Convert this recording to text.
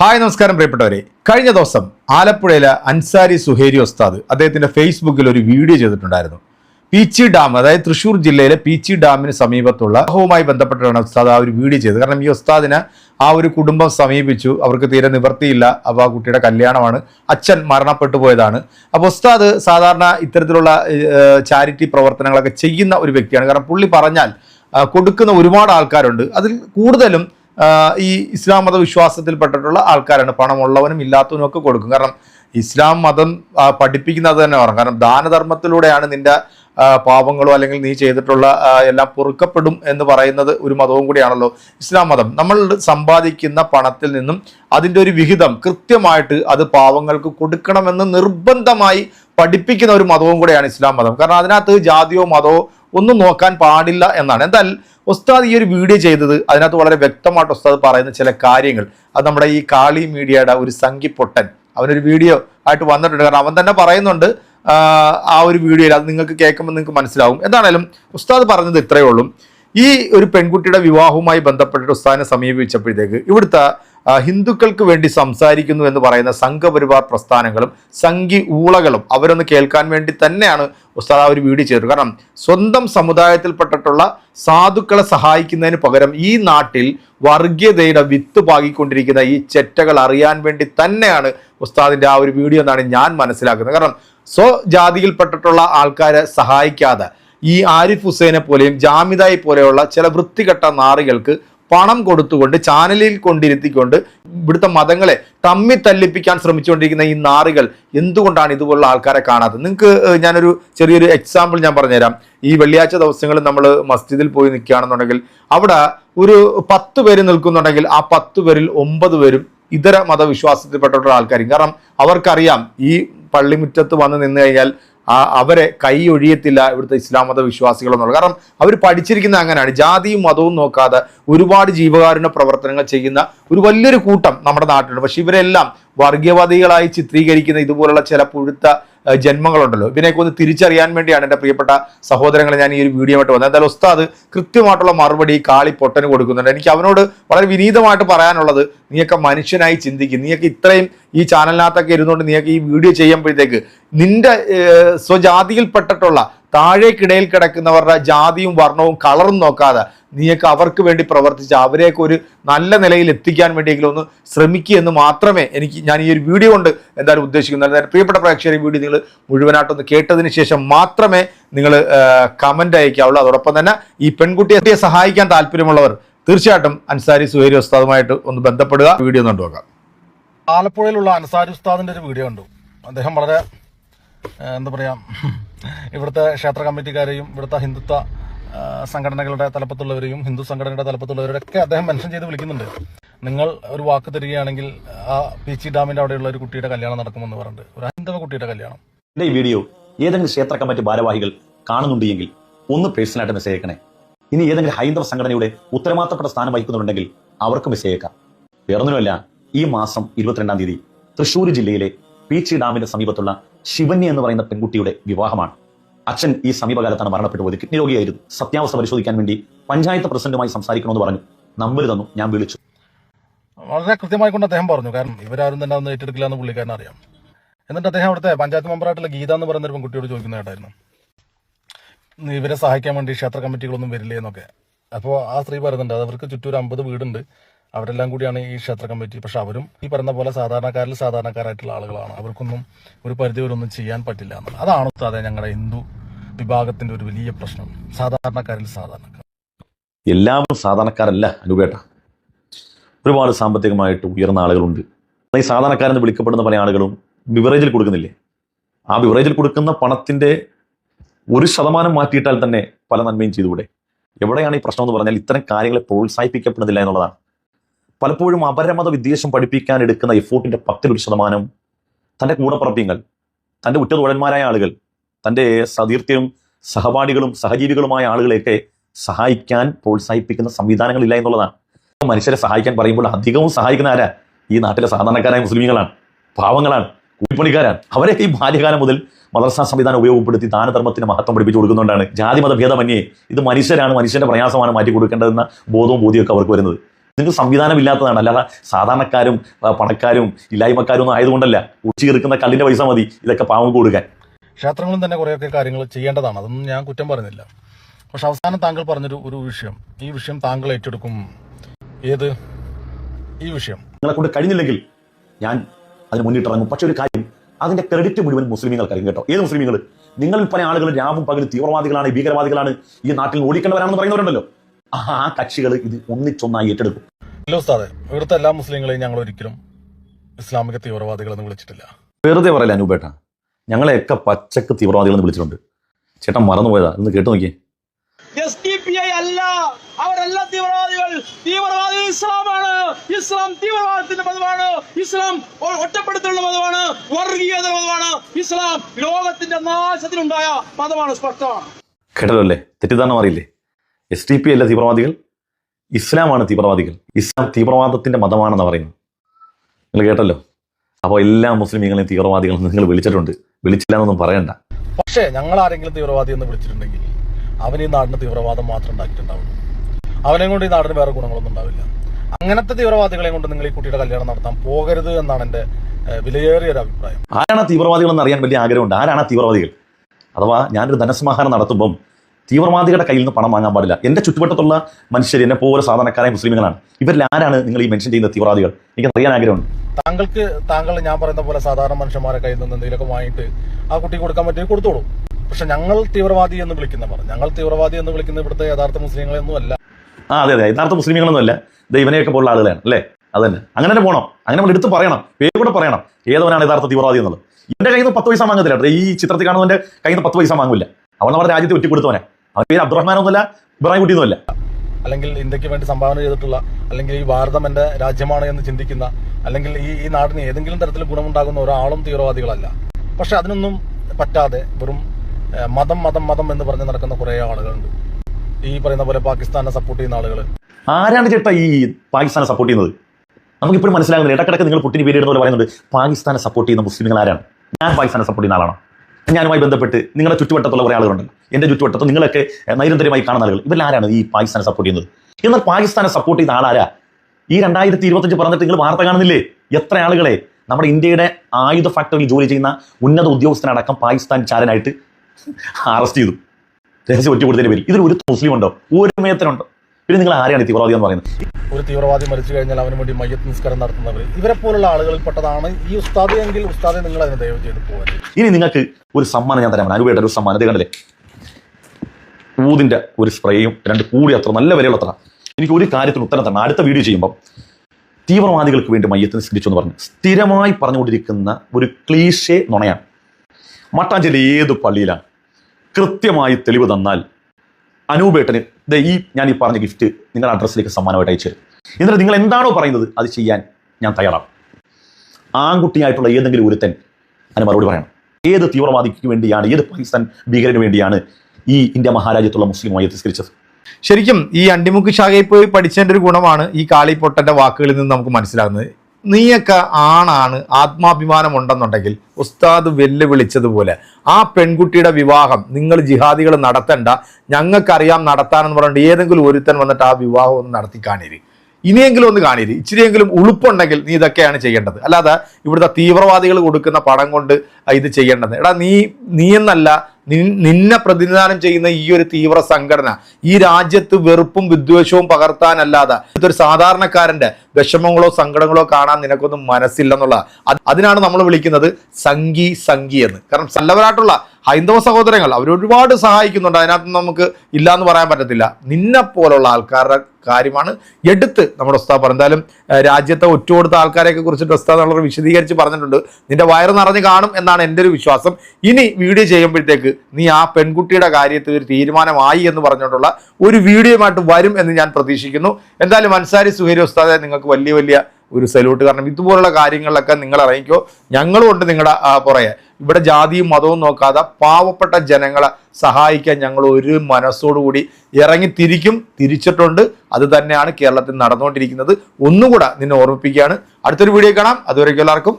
Hi നമസ്കാരം പ്രിയപ്പെട്ടവരെ. കഴിഞ്ഞ ദിവസം ആലപ്പുഴയിലെ അൻസാരി സുഹേരി ഉസ്താദ് അദ്ദേഹത്തിന്റെ ഫേസ്ബുക്കിൽ ഒരു വീഡിയോ ചെയ്തിട്ടുണ്ടായിരുന്നു. പീച്ചി ഡാം അതായത് തൃശ്ശൂർ ജില്ലയിലെ പീച്ചി ഡാമിന് സമീപത്തുള്ള വിവാഹവുമായി ബന്ധപ്പെട്ടാണ് ഉസ്താദ് ആ ഒരു വീഡിയോ ചെയ്തത്. കാരണം ഈ ഉസ്താദിനെ ആ ഒരു കുടുംബം സമീപിച്ചു. അവർക്ക് തീരെ നിവർത്തിയില്ല അപ്പോൾ ആ കുട്ടിയുടെ കല്യാണമാണ്. അച്ഛൻ മരണപ്പെട്ടു പോയതാണ്. അപ്പോൾ ഉസ്താദ് സാധാരണ ഇത്തരത്തിലുള്ള ചാരിറ്റി പ്രവർത്തനങ്ങളൊക്കെ ചെയ്യുന്ന ഒരു വ്യക്തിയാണ്. കാരണം പുള്ളി പറഞ്ഞാൽ കൊടുക്കുന്ന ഒരുപാട് ആൾക്കാരുണ്ട്. അതിൽ കൂടുതലും ഈ ഇസ്ലാം മത വിശ്വാസത്തിൽപ്പെട്ടിട്ടുള്ള ആൾക്കാരാണ്. പണമുള്ളവനും ഇല്ലാത്തവനും ഒക്കെ കൊടുക്കും. കാരണം ഇസ്ലാം മതം പഠിപ്പിക്കുന്നത് തന്നെ പറഞ്ഞു കാരണം ദാനധർമ്മത്തിലൂടെയാണ് നിന്റെ പാപങ്ങളോ അല്ലെങ്കിൽ നീ ചെയ്തിട്ടുള്ള എല്ലാം പൊറുക്കപ്പെടും എന്ന് പറയുന്നത് ഒരു മതവും കൂടിയാണല്ലോ ഇസ്ലാം മതം. നമ്മൾ സമ്പാദിക്കുന്ന പണത്തിൽ നിന്നും അതിന്റെ ഒരു വിഹിതം കൃത്യമായിട്ട് അത് പാവങ്ങൾക്ക് കൊടുക്കണമെന്ന് നിർബന്ധമായി പഠിപ്പിക്കുന്ന ഒരു മതവും കൂടെയാണ് ഇസ്ലാം മതം. കാരണം അതിനകത്ത് ജാതിയോ മതമോ ഒന്നും നോക്കാൻ പാടില്ല എന്നാണ്. എന്നാൽ ഉസ്താദ് ഈ ഒരു വീഡിയോ ചെയ്തത് അതിനകത്ത് വളരെ വ്യക്തമായിട്ട് ഉസ്താദ് പറയുന്ന ചില കാര്യങ്ങൾ. അത് നമ്മുടെ ഈ കാളി മീഡിയയുടെ ഒരു സംഖി പൊട്ടൻ അവനൊരു വീഡിയോ ആയിട്ട് വന്നിട്ടുണ്ട്. കാരണം അവൻ തന്നെ പറയുന്നുണ്ട് ആ, ഒരു വീഡിയോയിൽ അത് നിങ്ങൾക്ക് കേൾക്കുമ്പോൾ നിങ്ങൾക്ക് മനസ്സിലാവും. എന്താണേലും ഉസ്താദ് പറഞ്ഞത് ഇത്രയേ ഉള്ളൂ. ഈ ഒരു പെൺകുട്ടിയുടെ വിവാഹവുമായി ബന്ധപ്പെട്ടിട്ട് ഉസ്താദിനെ സമീപിച്ചപ്പോഴത്തേക്ക് ഇവിടുത്തെ ഹിന്ദുക്കൾക്ക് വേണ്ടി സംസാരിക്കുന്നു എന്ന് പറയുന്ന സംഘപരിവാർ പ്രസ്ഥാനങ്ങളും സംഘി ഊളകളും അവരൊന്ന് കേൾക്കാൻ വേണ്ടി തന്നെയാണ് ഉസ്താദ് ആ ഒരു വീഡിയോ കാരണം സ്വന്തം സമുദായത്തിൽപ്പെട്ടിട്ടുള്ള സാധുക്കളെ സഹായിക്കുന്നതിന് പകരം ഈ നാട്ടിൽ വർഗീയതയുടെ വിത്ത് പാകിക്കൊണ്ടിരിക്കുന്ന ഈ ചെറ്റകൾ അറിയാൻ വേണ്ടി തന്നെയാണ് ഉസ്താദിന്റെ ആ ഒരു വീഡിയോ എന്നാണ് ഞാൻ മനസ്സിലാക്കുന്നത്. കാരണം സ്വജാതിയിൽപ്പെട്ടിട്ടുള്ള ആൾക്കാരെ സഹായിക്കാതെ ഈ ആരിഫ് ഹുസൈനെ പോലെയും ജാമിദായി പോലെയുള്ള ചില വൃത്തികെട്ട നാറികൾക്ക് പണം കൊടുത്തുകൊണ്ട് ചാനലിൽ കൊണ്ടിരുത്തിക്കൊണ്ട് ഇവിടുത്തെ മതങ്ങളെ തമ്മി തല്ലിപ്പിക്കാൻ ശ്രമിച്ചുകൊണ്ടിരിക്കുന്ന ഈ നാറികൾ എന്തുകൊണ്ടാണ് ഇതുപോലുള്ള ആൾക്കാരെ കാണാത്തത്? നിങ്ങൾക്ക് ഞാനൊരു ചെറിയൊരു എക്സാമ്പിൾ ഞാൻ പറഞ്ഞുതരാം. ഈ വെള്ളിയാഴ്ച ദിവസങ്ങളിൽ നമ്മൾ മസ്ജിദിൽ പോയി നിൽക്കുകയാണെന്നുണ്ടെങ്കിൽ അവിടെ ഒരു പത്ത് പേര് നിൽക്കുന്നുണ്ടെങ്കിൽ ആ പത്ത് പേരിൽ ഒമ്പത് പേരും ഇതര മതവിശ്വാസത്തിൽപ്പെട്ടിട്ടുള്ള ആൾക്കാരും കാരണം അവർക്കറിയാം ഈ പള്ളിമുറ്റത്ത് വന്ന് നിന്ന് കഴിഞ്ഞാൽ അവരെ കൈ ഒഴിയത്തില്ല ഇവിടുത്തെ ഇസ്ലാം മത വിശ്വാസികൾ എന്നുള്ളത് കാരണം അവർ പഠിച്ചിരിക്കുന്നത് അങ്ങനെയാണ്. ജാതിയും മതവും നോക്കാതെ ഒരുപാട് ജീവകാരുണ്യ പ്രവർത്തനങ്ങൾ ചെയ്യുന്ന ഒരു വലിയൊരു കൂട്ടം നമ്മുടെ നാട്ടിലുണ്ട്. പക്ഷെ ഇവരെല്ലാം വർഗീയവാദികളായി ചിത്രീകരിക്കുന്ന ഇതുപോലുള്ള ചില പുഴുത്ത ജന്മങ്ങളുണ്ടല്ലോ. ഇതിനെയൊക്കെ ഒന്ന് തിരിച്ചറിയാൻ വേണ്ടിയാണ് എന്റെ പ്രിയപ്പെട്ട സഹോദരങ്ങളെ ഞാൻ ഈ ഒരു വീഡിയോ ആയിട്ട് വന്നത്. എന്തായാലും ഉസ്താദ് കൃത്യമായിട്ടുള്ള മറുപടി കാളി പൊട്ടന് കൊടുക്കുന്നുണ്ട്. എനിക്ക് അവനോട് വളരെ വിനീതമായിട്ട് പറയാനുള്ളത് നീയൊക്കെ മനുഷ്യനായി ചിന്തിക്കും. നീയൊക്കെ ഇത്രയും ഈ ചാനലിനകത്തൊക്കെ ഇരുന്നുകൊണ്ട് നീയൊക്കെ ഈ വീഡിയോ ചെയ്യുമ്പോഴത്തേക്ക് നിന്റെ സ്വജാതിയിൽപ്പെട്ടിട്ടുള്ള താഴേക്കിടയിൽ കിടക്കുന്നവരുടെ ജാതിയും വർണവും കളറും നോക്കാതെ നീയൊക്കെ അവർക്ക് വേണ്ടി പ്രവർത്തിച്ച് അവരെയൊക്കെ ഒരു നല്ല നിലയിൽ എത്തിക്കാൻ വേണ്ടിയെങ്കിലും ഒന്ന് ശ്രമിക്കുക എന്ന് മാത്രമേ എനിക്ക് ഞാൻ ഈ ഒരു വീഡിയോ കൊണ്ട് എന്തായാലും ഉദ്ദേശിക്കുന്നത്. പ്രിയപ്പെട്ട പ്രേക്ഷകർ ഈ വീഡിയോ നിങ്ങൾ മുഴുവനായിട്ടൊന്ന് കേട്ടതിന് ശേഷം മാത്രമേ നിങ്ങൾ കമന്റ് അയക്കാവുള്ളൂ. അതോടൊപ്പം തന്നെ ഈ പെൺകുട്ടിയെ സഹായിക്കാൻ താല്പര്യമുള്ളവർ തീർച്ചയായിട്ടും അൻസാരി സുഹേരി ഉസ്താദുമായിട്ട് ഒന്ന് ബന്ധപ്പെടുക. വീഡിയോ കണ്ടുനോക്കാം. ആലപ്പുഴയിലുള്ള അൻസാരി ഉസ്താദിന്റെ ഒരു വീഡിയോ കണ്ടു. അദ്ദേഹം വളരെ എന്താ പറയാ ഇവിടുത്തെ ക്ഷേത്ര കമ്മിറ്റിക്കാരെയും ഇവിടുത്തെ ഹിന്ദുത്വ സംഘടനകളുടെ തലപ്പത്തുള്ളവരെയും ഹിന്ദു സംഘടനയുടെ തലപ്പത്തുള്ളവരൊക്കെ അദ്ദേഹം മെൻഷൻ ചെയ്ത് വിളിക്കുന്നുണ്ട്. നിങ്ങൾ ഒരു വാക്ക് തരികയാണെങ്കിൽ ആ പീച്ചി ഡാമിന്റെ അവിടെയുള്ള ഒരു കുട്ടിയുടെ കല്യാണം നടക്കുമെന്ന് പറഞ്ഞിട്ട്. ഒരു ഹൈന്ദവ കുട്ടിയുടെ കല്യാണം. ഈ വീഡിയോ ഏതെങ്കിലും ക്ഷേത്ര കമ്മിറ്റി ഭാരവാഹികൾ കാണുന്നുണ്ടെങ്കിൽ ഒന്ന് പേഴ്സണലായിട്ട് മെസ്സേജ് അയക്കണേ. ഇനി ഏതെങ്കിലും ഹൈന്ദവ സംഘടനയുടെ ഉത്തരവാദിത്തപ്പെട്ട സ്ഥാനം വഹിക്കുന്നുണ്ടെങ്കിൽ അവർക്ക് മെസ്സേജ് അയക്കാം. വേറൊന്നുമല്ല ഈ മാസം ഇരുപത്തിരണ്ടാം തീയതി തൃശ്ശൂർ ജില്ലയിലെ പീച്ചി ഡാമിന്റെ സമീപത്തുള്ള ശിവന്യ എന്ന് പറയുന്ന പെൺകുട്ടിയുടെ വിവാഹമാണ്. അച്ഛൻ ഈ സമീപകാലത്താണ് മരണപ്പെട്ടു പോയത്. കിഡ്നി രോഗിയായിരുന്നു. സത്യാവസ്ഥ പരിശോധിക്കാൻ വേണ്ടി പഞ്ചായത്ത് പ്രസിഡന്റുമായി സംസാരിക്കണമെന്ന് പറഞ്ഞു. നമ്പർ തന്നു. ഞാൻ വിളിച്ചു. വളരെ കൃത്യമായി കൊണ്ട് അദ്ദേഹം പറഞ്ഞു. കാരണം ഇവരാരും തന്നെ ഒന്നും ഏറ്റെടുക്കില്ല എന്ന് പുള്ളിക്കാരൻ അറിയാം. എന്നിട്ട് അദ്ദേഹം അവിടുത്തെ പഞ്ചായത്ത് മെമ്പറായിട്ടുള്ള ഗീത എന്ന് പറയുന്ന ഒരു പെൺകുട്ടിയോട് ചോദിക്കുന്ന കേട്ടായിരുന്നു. ഇവരെ സഹായിക്കാൻ വേണ്ടി ക്ഷേത്ര കമ്മിറ്റികളൊന്നും വരില്ലേ എന്നൊക്കെ. അപ്പോൾ ആ സ്ത്രീ പറയുന്നുണ്ട് അവർക്ക് ചുറ്റും ഒരു അമ്പത് വീടുണ്ട്. അവരെല്ലാം കൂടിയാണ് ഈ ക്ഷേത്ര കമ്മിറ്റി. പക്ഷെ അവരും ഈ പറഞ്ഞ പോലെ സാധാരണക്കാരിൽ സാധാരണക്കാരായിട്ടുള്ള ആളുകളാണ്. അവർക്കൊന്നും ഒരു പരിധി വരെ ഒന്നും ചെയ്യാൻ പറ്റില്ല എന്നുള്ളത്. അതാണ് അതെ ഞങ്ങളുടെ ഹിന്ദു വിഭാഗത്തിന്റെ ഒരു വലിയ പ്രശ്നം. സാധാരണക്കാരിൽ സാധാരണക്കാർ. എല്ലാവരും സാധാരണക്കാരല്ല അനുപേട്ട. ഒരുപാട് സാമ്പത്തികമായിട്ട് ഉയർന്ന ആളുകളുണ്ട്. ഈ സാധാരണക്കാരെന്ന് വിളിക്കപ്പെടുന്ന പല ആളുകളും ബിവറേജിൽ കൊടുക്കുന്നില്ലേ? ആ ബിവറേജിൽ കൊടുക്കുന്ന പണത്തിന്റെ ഒരു ശതമാനം മാറ്റിയിട്ടാൽ തന്നെ പല നന്മയും ചെയ്തുകൂടെ? എവിടെയാണ് ഈ പ്രശ്നം എന്ന് പറഞ്ഞാൽ ഇത്തരം കാര്യങ്ങളെ പ്രോത്സാഹിപ്പിക്കപ്പെടുന്നില്ല എന്നുള്ളതാണ്. പലപ്പോഴും അപരമത വിദ്വേഷം പഠിപ്പിക്കാൻ എടുക്കുന്ന എഫോർട്ടിന്റെ പത്തിലൊരു ശതമാനം തന്റെ കൂടപ്പറപ്പിങ്ങൾ തന്റെ ഉറ്റതോഴന്മാരായ ആളുകൾ തന്റെ സതീർത്ഥ്യവും സഹപാഠികളും സഹജീവികളുമായ ആളുകളെയൊക്കെ സഹായിക്കാൻ പ്രോത്സാഹിപ്പിക്കുന്ന സംവിധാനങ്ങളില്ല എന്നുള്ളതാണ്. മനുഷ്യരെ സഹായിക്കാൻ പറയുമ്പോൾ അധികവും സഹായിക്കുന്ന ആരാ? ഈ നാട്ടിലെ സാധാരണക്കാരായ മുസ്ലിമുകളാണ് പാവങ്ങളാണ് കൂലിപ്പണിക്കാരാണ്. അവരെ ഈ ബാല്യകാലം മുതൽ മദർസാ സംവിധാനം ഉപയോഗപ്പെടുത്തി ദാനധർമ്മത്തിന് മഹത്വം പഠിപ്പിച്ചു കൊടുക്കുന്നുണ്ടാണ് ജാതി മത ഭേദമന്യേ ഇത് മനുഷ്യരാണ് മനുഷ്യന്റെ പ്രയാസമാണ് മാറ്റി കൊടുക്കേണ്ടതെന്ന ബോധവും ബോധ്യമൊക്കെ അവർക്ക് വരുന്നത്. നിങ്ങൾക്ക് സംവിധാനം ഇല്ലാത്തതാണ് അല്ലാതെ സാധാരണക്കാരും പണക്കാരും ഇല്ലായ്മക്കാരും ഒന്നും ആയതുകൊണ്ടല്ല ഉച്ചി കിടക്കുന്ന കല്ലിന്റെ പൈസ മതി ഇതൊക്കെ പാവം കൊടുക്കാൻ. ക്ഷേത്രങ്ങളും തന്നെ കുറേയൊക്കെ കാര്യങ്ങൾ ചെയ്യേണ്ടതാണ്. അതൊന്നും ഞാൻ കുറ്റം പറഞ്ഞില്ല പക്ഷെ അവസാനം താങ്കൾ പറഞ്ഞൊരു ഒരു വിഷയം. ഈ വിഷയം താങ്കൾ ഏറ്റെടുക്കും. ഏത്? ഈ വിഷയം. നിങ്ങളെ കൊണ്ട് കഴിഞ്ഞില്ലെങ്കിൽ ഞാൻ അതിന് മുന്നിട്ടിറങ്ങും പക്ഷെ ഒരു കാര്യം അതിന്റെ ക്രെഡിറ്റ് മുഴുവൻ മുസ്ലിമീങ്ങൾക്കായിരിക്കും കേട്ടോ. ഏത് മുസ്ലിമീങ്ങൾ? നിങ്ങളിൽ പല ആളുകൾ രാവും പകലും തീവ്രവാദികളാണ് ഭീകരവാദികളാണ് ഈ നാട്ടിൽ ഓടിക്കേണ്ടവരാണെന്ന് പറയുന്നവരുണ്ടല്ലോ. ആ കക്ഷികൾ ഇത് ഒന്നിച്ചൊന്നായി ഏറ്റെടുക്കും. ഹലോ സാറേ ഇവിടുത്തെ എല്ലാ മുസ്ലിങ്ങളെയും ഞങ്ങൾ ഒരിക്കലും ഇസ്ലാമിക തീവ്രവാദികളെന്ന് വിളിച്ചിട്ടില്ല. വെറുതെ പറയല്ല അനൂപേട്ട? ഞങ്ങളെയൊക്കെ പച്ചക്ക് തീവ്രവാദികളെന്ന് വിളിച്ചിട്ടുണ്ട്. ചേട്ടൻ മറന്നുപോയതാ ഒന്ന് കേട്ടു നോക്കിയേ. എസ് ഡി പി ഐ അല്ല അവരല്ല തീവ്രവാദികൾ തീവ്രവാദി ഇസ്ലാമാണ്. ഇസ്ലാം തീവ്രവാദത്തിന്റെ മതമാണ് ഇസ്ലാം ഒ- ഒറ്റപ്പെടുത്തലുള്ള മതമാണ് വർഗീയത മതമാണ് ഇസ്ലാം ലോകത്തിന്റെ നാശത്തിനുണ്ടായ മതമാണ് സ്പഷ്ടമാണ്. കേട്ടല്ലോ അല്ലേ തെറ്റിദ്ധാരണ മാറിയില്ലേ? എസ് ടി പി അല്ല തീവ്രവാദികൾ? ഇസ്ലാമാണ് തീവ്രവാദികൾ. ഇസ്ലാം തീവ്രവാദത്തിന്റെ മതമാണെന്ന് പറയുന്നു നിങ്ങൾ കേട്ടല്ലോ? അപ്പോൾ എല്ലാ മുസ്ലിമീങ്ങളെയും തീവ്രവാദികളെന്ന് നിങ്ങൾ വിളിച്ചിട്ടുണ്ട്. വിളിച്ചില്ല എന്നൊന്നും പറയണ്ട. പക്ഷേ ഞങ്ങൾ ആരെങ്കിലും തീവ്രവാദി എന്ന് വിളിച്ചിട്ടുണ്ടെങ്കിൽ അവൻ ഈ നാടിന് തീവ്രവാദം മാത്രം ഉണ്ടാക്കിയിട്ടുണ്ടാവുള്ളൂ. അവനെ കൊണ്ട് ഈ നാടിന് വേറെ ഗുണങ്ങളൊന്നും ഉണ്ടാവില്ല. അങ്ങനത്തെ തീവ്രവാദികളെ കൊണ്ട് നിങ്ങൾ ഈ കുട്ടിയുടെ കല്യാണം നടത്താൻ പോകരുത് എന്നാണ് എന്റെ വിലയേറിയ ഒരു അഭിപ്രായം. ആരാണ് തീവ്രവാദികൾ എന്ന് അറിയാൻ വലിയ ആഗ്രഹമുണ്ട്? ആരാണ് തീവ്രവാദികൾ? അഥവാ ഞാനൊരു ധനസമാഹാരം നടത്തുമ്പം തീവ്രവാദികളുടെ കയ്യിൽ നിന്ന് പണം വാങ്ങാൻ പാടില്ല. എന്റെ ചുറ്റുവട്ടത്തുള്ള മനുഷ്യർ എന്നെ പോലെ സാധാരണക്കാരായ മുസ്ലിമുകളാണ്. ഇവരിൽ ആരാണ് നിങ്ങൾ ഈ മെൻഷൻ ചെയ്യുന്ന തീവ്രവാദികൾ? എനിക്ക് അറിയാൻ ആഗ്രഹമുണ്ട്. താങ്കൾക്ക് താങ്കൾ ഞാൻ പറയുന്ന പോലെ സാധാരണ മനുഷ്യന്മാരെ കയ്യിൽ നിന്ന് എന്തെങ്കിലുമൊക്കെ വാങ്ങിയിട്ട് ആ കുട്ടി കൊടുക്കാൻ പറ്റിയ കൊടുത്തോളൂ പക്ഷെ ഞങ്ങൾ തീവ്രവാദി എന്ന് വിളിക്കുന്നവർ ഞങ്ങൾ തീവ്രവാദി എന്ന് വിളിക്കുന്ന ഇവിടുത്തെ യഥാർത്ഥ മുസ്ലിങ്ങളൊന്നും അല്ല. ആ അതെ അതെ. യഥാർത്ഥ മുസ്ലിമുകളൊന്നുമല്ല ദൈവനെയൊക്കെ പോലുള്ള ആളുകളാണ് അല്ലേ? അതന്നെ അങ്ങനെ തന്നെ പോകണം അങ്ങനെ നമ്മൾ എടുത്ത് പറയണം. പേര് കൂടെ പറയണം. ഏതവനാണ് യഥാർത്ഥ തീവ്രവാദി എന്നുള്ളത്? എന്റെ കയ്യിൽ നിന്ന് പത്ത് പൈസ വാങ്ങത്തില്ല. ഈ ചിത്രത്തിൽ കാണുന്നവന്റെ കയ്യിൽ നിന്ന് പത്ത് പൈസ വാങ്ങില്ല അവൻ നമ്മുടെ രാജ്യത്തെ ഒറ്റിക്കൊടുത്തവനെ പേര് അബ്ദുറഹ്മാൻ ഒന്നുമല്ല ഇബ്രാഹിം കുട്ടിയൊന്നുമല്ല. അല്ലെങ്കിൽ ഇന്ത്യയ്ക്ക് വേണ്ടി സംഭാവന ചെയ്തിട്ടുള്ള അല്ലെങ്കിൽ ഈ ഭാരതം എന്റെ രാജ്യമാണ് എന്ന് ചിന്തിക്കുന്ന അല്ലെങ്കിൽ ഈ ഈ നാടിന് ഏതെങ്കിലും തരത്തിൽ ഗുണമുണ്ടാകുന്ന ഒരാളും തീവ്രവാദികളല്ല. പക്ഷെ അതിനൊന്നും പറ്റാതെ വെറും മതം മതം മതം എന്ന് പറഞ്ഞ് നടക്കുന്ന കുറേ ആളുകളുണ്ട്. ഈ പറയുന്ന പോലെ പാകിസ്ഥാനെ സപ്പോർട്ട് ചെയ്യുന്ന ആളുകൾ ആരാണ് ചേട്ടാ ഈ പാകിസ്ഥാനെ സപ്പോർട്ട് ചെയ്യുന്നത്? നമുക്കിപ്പോഴും മനസ്സിലാകുന്നില്ല. ഇടക്കിടക്ക് നിങ്ങൾ പുട്ടിന് പേരിടുന്ന പോലെ പറയുന്നുണ്ട് പാകിസ്ഥാനെ സപ്പോർട്ട് ചെയ്യുന്ന മുസ്ലിങ്ങൾ ആരാണ്? ഞാൻ പാകിസ്ഥാനെ സപ്പോർട്ട് ചെയ്യുന്ന ആളാണോ. ഞാനുമായി ബന്ധപ്പെട്ട് നിങ്ങളുടെ ചുറ്റുവട്ടത്തുള്ള കുറേ ആളുകളുണ്ട്. എന്റെ ചുറ്റുവട്ടത്ത് നിങ്ങളൊക്കെ നൈരന്തര്യമായി കാണുന്ന ആളുകൾ. ഇവരാരാണ് ഈ പാകിസ്ഥാനെ സപ്പോർട്ട് ചെയ്യുന്നത്? എന്നാൽ പാകിസ്ഥാനെ സപ്പോർട്ട് ചെയ്ത ആളാരാ? ഈ രണ്ടായിരത്തി ഇരുപത്തഞ്ച് പറഞ്ഞിട്ട് നിങ്ങൾ വാർത്ത കാണുന്നില്ലേ? എത്ര ആളുകളെ? നമ്മുടെ ഇന്ത്യയുടെ ആയുധ ഫാക്ടറിയിൽ ജോലി ചെയ്യുന്ന ഉന്നത ഉദ്യോഗസ്ഥനടക്കം പാകിസ്ഥാൻ ചാരനായിട്ട് അറസ്റ്റ് ചെയ്തു. രഹസ്യം ഒറ്റ കൊടുത്തതിന്റെ പേര് ഇതിൽ ഒരു മുസ്ലിം ഉണ്ടോ ഒരു മേത്തനുണ്ടോ? പിന്നെ നിങ്ങൾ ആരെയാണ് തീവ്രവാദി എന്ന് പറയുന്നത്? ഒരു തീവ്രവാദി മരിച്ചു കഴിഞ്ഞാൽ അവന് വേണ്ടി മയ്യത്ത് നിസ്കാരം നടത്തുന്നവർ ഇവരെ പോലുള്ള ആളുകളിൽപ്പെട്ടതാണ് ഈ ഉസ്താദ് എങ്കിൽ ഉസ്താദെ നിങ്ങൾ അതിന് ദയവ് ചെയ്ത് പോകാൻ ഇനി നിങ്ങൾക്ക് ഒരു സമ്മാനം ഞാൻ തരാം. അനുപേട്ട ഒരു സമ്മാനം. അത് കണ്ടില്ലേ? ഊതിന്റെ ഒരു സ്പ്രേയും രണ്ട് കൂടി അത്ര നല്ല വിലയുള്ള അത്ര എനിക്ക് ഒരു കാര്യത്തിന് ഉത്തരം തരണം. അടുത്ത വീഡിയോ ചെയ്യുമ്പോൾ തീവ്രവാദികൾക്ക് വേണ്ടി മയ്യത്ത് നിസ്കരിച്ചു എന്ന് പറഞ്ഞു. സ്ഥിരമായി പറഞ്ഞുകൊണ്ടിരിക്കുന്ന ഒരു ക്ലീശേ നുണയാണ്. മട്ടാഞ്ചേരി ഏത് പള്ളിയിലാണ്? കൃത്യമായി തെളിവ് തന്നാൽ അനൂപേട്ടന് ഈ ഞാൻ ഈ പറഞ്ഞ ഗിഫ്റ്റ് നിങ്ങളുടെ അഡ്രസ്സിലേക്ക് സമ്മാനമായിട്ട് അയച്ചു തരും. എന്നിട്ട് നിങ്ങൾ എന്താണോ പറയുന്നത് അത് ചെയ്യാൻ ഞാൻ തയ്യാറാണ്. ആൺകുട്ടിയായിട്ടുള്ള ഏതെങ്കിലും ഒരുത്തൻ അതിന് മറുപടി പറയണം. ഏത് തീവ്രവാദിക്ക് വേണ്ടിയാണ് ഏത് പാകിസ്ഥാൻ ഭീകരന് വേണ്ടിയാണ് ഈ ഇന്ത്യ മഹാരാജ്യത്തുള്ള മുസ്ലിമായി തിരസ്കരിച്ചത്? ശരിക്കും ഈ അണ്ടിമുക്ക് ശാഖയിൽ പോയി പഠിച്ചേണ്ട ഒരു ഗുണമാണ് ഈ കാളിപ്പൊട്ടന്റെ വാക്കുകളിൽ നിന്ന് നമുക്ക് മനസ്സിലാകുന്നത്. നീയൊക്കെ ആണാണ് ആത്മാഭിമാനം ഉണ്ടെന്നുണ്ടെങ്കിൽ ഉസ്താദ് വെല്ലുവിളിച്ചതുപോലെ ആ പെൺകുട്ടിയുടെ വിവാഹം നിങ്ങൾ ജിഹാദികൾ നടത്തണ്ട ഞങ്ങൾക്കറിയാം നടത്താനെന്ന് പറഞ്ഞിട്ട് ഏതെങ്കിലും ഒരുത്തൻ വന്നിട്ട് ആ വിവാഹം ഒന്ന് നടത്തി കാണിരി. ഇനിയെങ്കിലും ഒന്ന് കാണിരി. ഇച്ചിരിയെങ്കിലും ഉളുപ്പുണ്ടെങ്കിൽ നീ ഇതൊക്കെയാണ് ചെയ്യേണ്ടത്. അല്ലാതെ ഇവിടുത്തെ തീവ്രവാദികൾ കൊടുക്കുന്ന പടം കൊണ്ട് ഇത് ചെയ്യേണ്ടത്. എടാ നീ നീ എന്നല്ല നിന്നെ പ്രതിനിധാനം ചെയ്യുന്ന ഈ ഒരു തീവ്ര സംഘടന ഈ രാജ്യത്ത് വെറുപ്പും വിദ്വേഷവും പകർത്താനല്ലാതെ ഇതൊരു സാധാരണക്കാരന്റെ വിഷമങ്ങളോ സങ്കടങ്ങളോ കാണാൻ നിനക്കൊന്നും മനസ്സില്ലെന്നുള്ള അത് അതിനാണ് നമ്മൾ വിളിക്കുന്നത് സംഘി സംഘി എന്ന്. കാരണം നല്ലവരായിട്ടുള്ള ഹൈന്ദവ സഹോദരങ്ങൾ അവരൊരുപാട് സഹായിക്കുന്നുണ്ട്. അതിനകത്ത് നമുക്ക് ഇല്ല എന്ന് പറയാൻ പറ്റത്തില്ല. നിന്നെ പോലുള്ള ആൾക്കാരുടെ കാര്യമാണ് എടുത്ത് നമ്മുടെ ഉസ്താദ് പറഞ്ഞു എന്തായാലും രാജ്യത്തെ ഒറ്റുകൊടുത്ത ആൾക്കാരെയൊക്കെ കുറിച്ചിട്ട് ഉസ്താദ് നമ്മൾ വിശദീകരിച്ച് പറഞ്ഞിട്ടുണ്ട്. നിന്റെ വയറ് നിറഞ്ഞു കാണും എന്നാണ് എന്റെ ഒരു വിശ്വാസം. ഇനി വീഡിയോ ചെയ്യുമ്പോഴത്തേക്ക് നീ ആ പെൺകുട്ടിയുടെ കാര്യത്തിൽ ഒരു തീരുമാനമായി എന്ന് പറഞ്ഞുകൊണ്ടുള്ള ഒരു വീഡിയോയുമായിട്ട് വരും എന്ന് ഞാൻ പ്രതീക്ഷിക്കുന്നു. എന്തായാലും അൻസാരി സുഹേരി ഉസ്താദെ നിങ്ങൾക്ക് വലിയ വലിയ ഒരു സല്യൂട്ട് കാരണം ഇതുപോലുള്ള കാര്യങ്ങളിലൊക്കെ നിങ്ങൾ ഇറങ്ങിക്കോ ഞങ്ങളും ഉണ്ട് നിങ്ങളുടെ പുറകെ. ഇവിടെ ജാതിയും മതവും നോക്കാതെ പാവപ്പെട്ട ജനങ്ങളെ സഹായിക്കാൻ ഞങ്ങൾ ഒരു മനസ്സോടുകൂടി ഇറങ്ങി തിരിക്കും തിരിച്ചിട്ടുണ്ട്. അത് തന്നെയാണ് കേരളത്തിൽ നടന്നുകൊണ്ടിരിക്കുന്നത്. ഒന്നുകൂടെ നിന്നെ ഓർമ്മിപ്പിക്കുകയാണ്. അടുത്തൊരു വീഡിയോ കാണാം. അതുവരേക്കും എല്ലാവർക്കും